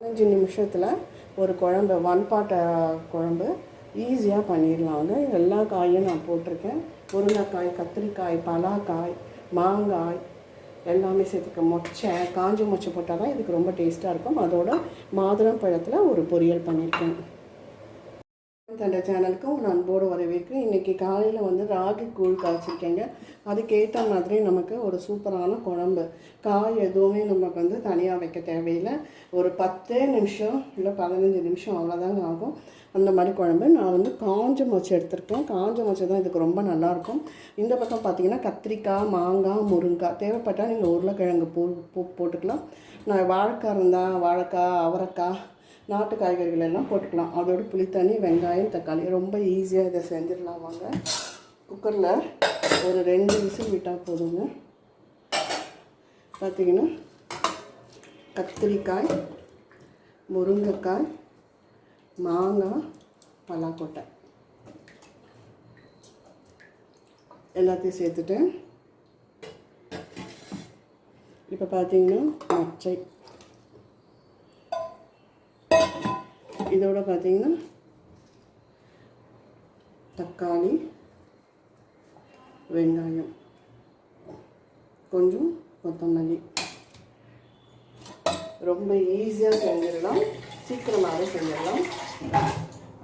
பதினஞ்சு நிமிஷத்தில் ஒரு குழம்பு ஒன் பாட் குழம்பு ஈஸியாக பண்ணிடலாங்க எல்லா காயும் நான் போட்டிருக்கேன். முருங்கைக்காய் கத்திரிக்காய் பலாக்காய் மாங்காய் எல்லாமே சேர்த்துக்க. மொச்சை காஞ்ச மொச்சை போட்டால் தான் இதுக்கு ரொம்ப டேஸ்ட்டாக இருக்கும். அதோட மாதுளம் பழத்தில் ஒரு பொரியல் பண்ணியிருக்கேன் தண்டை சேனலுக்கு உங்கள் அன்போடு வரவேற்கிறேன். இன்றைக்கி காலையில் வந்து ராகி கூழ் காய்ச்சிருக்கேங்க. அதுக்கேற்ற மாதிரி நமக்கு ஒரு சூப்பரான குழம்பு. காய் எதுவுமே நமக்கு வந்து தனியாக வைக்க தேவையில்லை. ஒரு பத்தே நிமிஷம் இல்லை பதினஞ்சு நிமிஷம் அவ்வளோதாங்க ஆகும். அந்த மாதிரி குழம்பு நான் வந்து காஞ்ச மொச்சை எடுத்திருக்கேன். காஞ்ச மொச்சை தான் இதுக்கு ரொம்ப நல்லாயிருக்கும். இந்த பக்கம் பார்த்தீங்கன்னா கத்திரிக்காய் மாங்காய் முருங்காய். தேவைப்பட்டால் நீங்கள் உருளைக்கிழங்கு பூ பூ போட்டுக்கலாம். நான் வாழைக்காய் இருந்தால் வாழைக்காய் அவரைக்காய் நாட்டு காய்கறிகள் எல்லாம் போட்டுக்கலாம். அதோட புளித்தண்ணி வெங்காயம் தக்காளி. ரொம்ப ஈஸியாக இதை செஞ்சிடலாம் வாங்க. குக்கரில் ஒரு ரெண்டு விசில் விட்டால் போதுங்க. பார்த்திங்கன்னா கத்திரிக்காய் முருங்கைக்காய் மாங்காய் பலாக்கொட்டை. எல்லாத்தையும் சேர்த்துட்டேன் இப்போ பார்த்தீங்கன்னா மச்சை. இதோட பார்த்தீங்கன்னா தக்காளி வெங்காயம் கொஞ்சம் கொத்தமல்லி. ரொம்ப ஈஸியாக செஞ்சிடலாம். சீக்கிரமாகவே செஞ்சிடலாம்.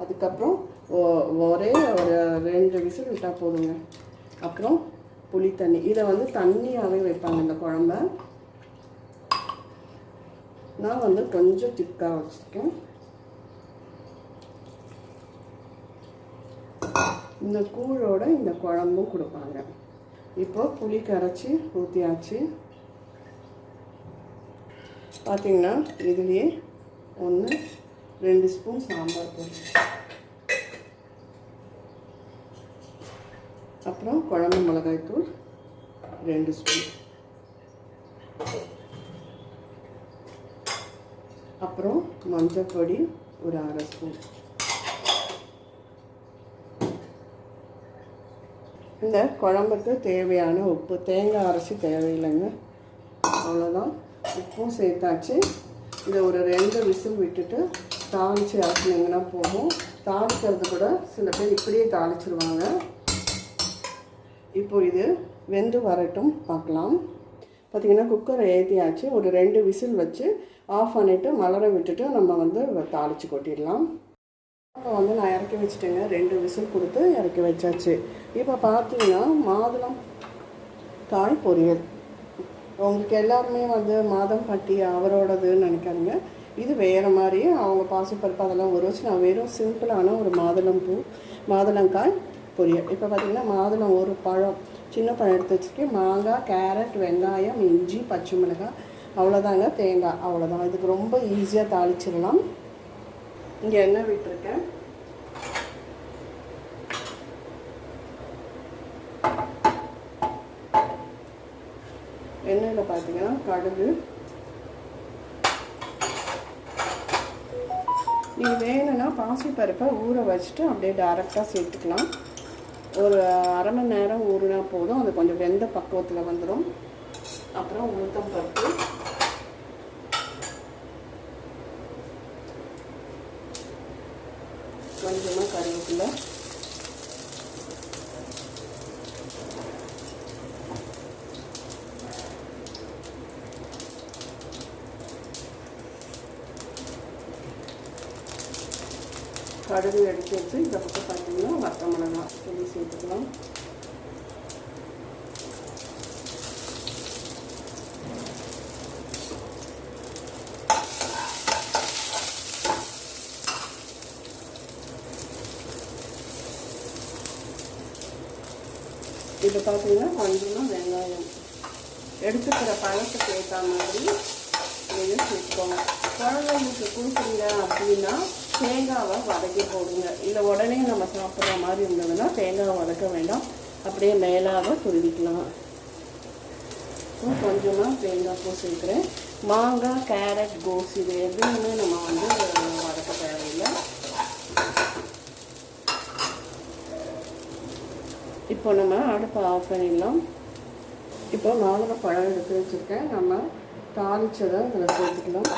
அதுக்கப்புறம் ஒ- ஒரே ஒரு ரெண்டு விசில் விட்டால் போதுங்க. அப்புறம் புளி தண்ணி. இதை வந்து தண்ணியாகவே வைப்பாங்க இந்த குழம்ப. நான் வந்து கொஞ்சம் திக்காக வச்சுருக்கேன். இந்த கூழோட இந்த குழம்பும் கொடுப்பாங்க. இப்போ புளி கரைச்சி ஊற்றியாச்சு பார்த்தீங்கன்னா இதுலேயே ஒன்று ரெண்டு ஸ்பூன் சாம்பார் பொடி. அப்புறம் குழம்பு மிளகாய் தூள் ரெண்டு ஸ்பூன். அப்புறம் மஞ்சள் பொடி ஒரு அரை ஸ்பூன். இந்த குழம்புக்கு தேவையான உப்பு தேங்காய் அரைச்சி தேவையில்லைங்க. அவ்வளோதான் உப்பும் சேர்த்தாச்சு. இதை ஒரு ரெண்டு விசில் விட்டுட்டு தாளித்து இறக்குனீங்கன்னா போகும் தாளிக்கிறது கூட சில பேர் இப்படியே தாளிச்சிருவாங்க. இப்போ இது வெந்து வரட்டும் பார்க்கலாம். பார்த்திங்கன்னா குக்கரை ஏற்றியாச்சு ஒரு ரெண்டு விசில் வச்சு ஆஃப் பண்ணிவிட்டு மலர விட்டுட்டு நம்ம வந்து தாளித்து கொட்டிடலாம். இப்போ வந்து நான் இறக்கி வச்சுட்டேங்க. ரெண்டு விசில் கொடுத்து இறக்கி வச்சாச்சு. இப்போ பார்த்தீங்கன்னா மாதுளம் காய் பொரியல். உங்களுக்கு எல்லாருமே வந்து மாதம் பட்டி அவரோடதுன்னு நினைக்காதுங்க. இது வேறு மாதிரி அவங்க பாசிப்பருப்பு அதெல்லாம் ஒரு வச்சு நான் வெறும் சிம்பிளான ஒரு மாதுளம் பூ மாதுளங்காய் பொரியல். இப்போ பார்த்தீங்கன்னா மாதுளம் ஒரு பழம். சின்ன பழம் எடுத்து வச்சுருக்கேன். மாங்காய் கேரட் வெங்காயம் இஞ்சி பச்சை மிளகாய் அவ்வளோதாங்க தேங்காய் அவ்வளோதான் இதுக்கு ரொம்ப ஈஸியாக தாளிச்சிடலாம். இங்கே எண்ணெய் விட்டுருக்கேன் எண்ணெயில் பார்த்தீங்கன்னா கடுகு. நீங்கள் வேணும்னா பாசிப்பருப்பை ஊற வச்சுட்டு அப்படியே டேரெக்டாக சேர்த்துக்கலாம். ஒரு அரை மணி நேரம் ஊறினா போதும். அது கொஞ்சம் வெந்த பக்குவத்தில் வந்துடும் அப்புறம் உளுத்தம் பருப்பு. கொஞ்சமாக கருவேப்பிலை. கடுகு எடுத்து வச்சு இந்த பக்கம் பார்த்தீங்கன்னா வத்த மிளகா சொல்லி சேர்த்துக்கலாம். இது பார்த்தீங்கன்னா கொஞ்சமாக வெங்காயம். எடுத்துக்கிற பழத்துக்கு ஏற்ற மாதிரி நீங்கள் சேர்த்துக்கோங்க. குழந்தைங்களுக்கு கொடுக்குறீங்க அப்படின்னா தேங்காவை வதக்கி போடுங்க. இல்லை உடனே நம்ம சாப்பிட்ற மாதிரி இருந்ததுன்னா தேங்காவை வதக்க வேண்டாம். அப்படியே மேலாக துருவிக்கலாம். கொஞ்சமாக தேங்காய் பூ சேர்க்குறேன். மாங்காய் கேரட் கோஸ் இது எதுவுமே நம்ம வந்து வதக்க தேவையில்லை. இப்போ நம்ம அடுப்பை ஆஃப் பண்ணிடலாம் இப்போ நாலரை பழம் எடுத்து வச்சுருக்கேன். நம்ம தாளித்ததை இதில் சேர்த்துக்கலாம்.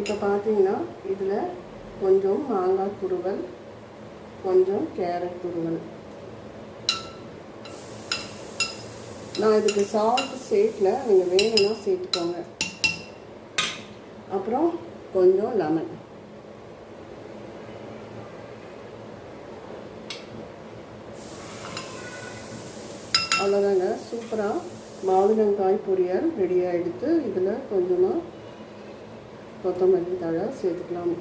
இப்போ பார்த்தீங்கன்னா இதில் கொஞ்சம் மாங்காய் துருவல் கொஞ்சம் கேரட் துருவல். நான் இதுக்கு சால்ட் சேர்க்கல நீங்கள் வேணும்னா சேர்த்துக்கோங்க. அப்புறம் கொஞ்சம் லெமன் அவ்வளோதாங்க சூப்பராக மாதுளங்காய் பொரியல் ரெடியாக எடுத்து இதில் கொஞ்சமாக கொத்தமல்லி தழை சேர்த்துக்கலாம்.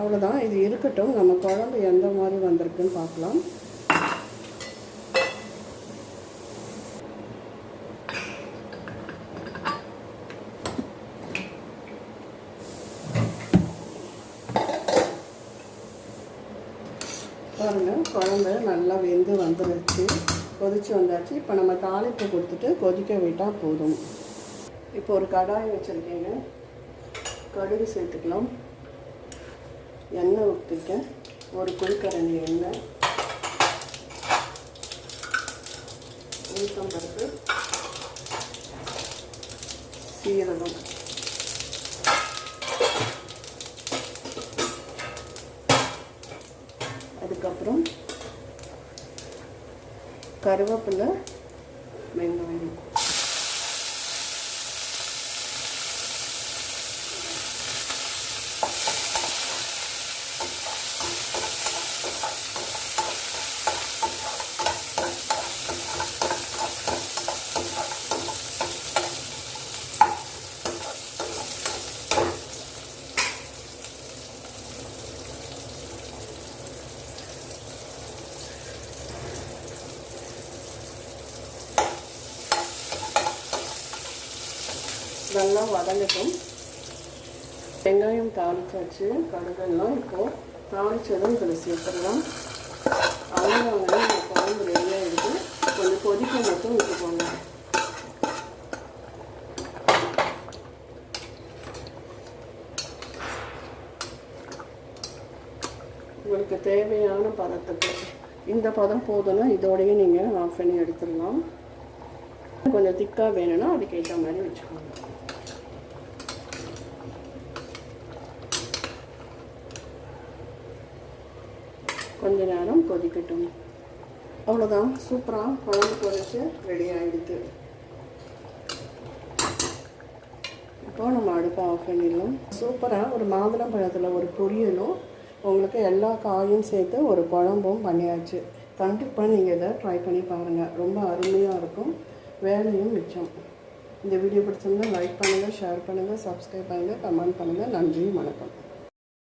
அவ்வளோதான் இது இருக்கட்டும். நம்ம குழம்பு எந்த மாதிரி வந்திருக்குன்னு பார்க்கலாம். பாருங்கள் குழம்பு நல்லா வெந்து வந்துருச்சு. கொதிச்சு வந்தாச்சு. இப்போ நம்ம தாளிப்பு கொடுத்துட்டு கொதிக்க விட்டால் போதும். இப்போ ஒரு கடாயம் வச்சுருக்கீங்க. கடுகு சேர்த்துக்கலாம். எண்ணெய் ஊற்றிருக்கேன் ஒரு குழிக்கரணி எண்ணெய். உளுத்தம்பருப்பு சீரகம். அதுக்கப்புறம் கருவேப்பிலை வெங்காயம். நல்லா வதங்கட்டும். வெங்காயம் தாளிச்சாச்சு கடுகெல்லாம் இப்போது தாளிச்சதும் இதில் சேர்த்துடலாம். அவ்வளோதாங்க இந்த குழம்பு ரெடியாக இருக்குது கொஞ்சம் கொதிக்க மட்டும் விட்டுக்கோங்க. உங்களுக்கு தேவையான பதத்துக்கு. இந்த பதம் போதும்னா இதோடய நீங்கள் ஆஃப் பண்ணி எடுத்துடலாம். கொஞ்சம் திக்காக வேணும்னா அதுக்கேற்ற மாதிரி வச்சுக்கோங்க. கொஞ்ச நேரம் கொதிக்கட்டும். அவ்வளோதான் சூப்பராக குழம்பு கொதிச்சு ரெடி ஆகிடுது இப்போ நம்ம அடுப்பை ஆஃப் பண்ணிடலாம். சூப்பராக ஒரு மாதுளம் பழத்தில் ஒரு பொரியலும் உங்களுக்கு எல்லா காயும் சேர்த்து ஒரு குழம்பும் பண்ணியாச்சு. கண்டிப்பாக நீங்கள் இதை ட்ரை பண்ணி பாருங்கள் ரொம்ப அருமையாக இருக்கும். வேலையும் மிச்சம். இந்த வீடியோ பிடிச்சிருந்தா லைக் பண்ணுங்கள் ஷேர் பண்ணுங்கள் சப்ஸ்கிரைப் பண்ணுங்கள் கமெண்ட் பண்ணுங்கள் நன்றி வணக்கம்.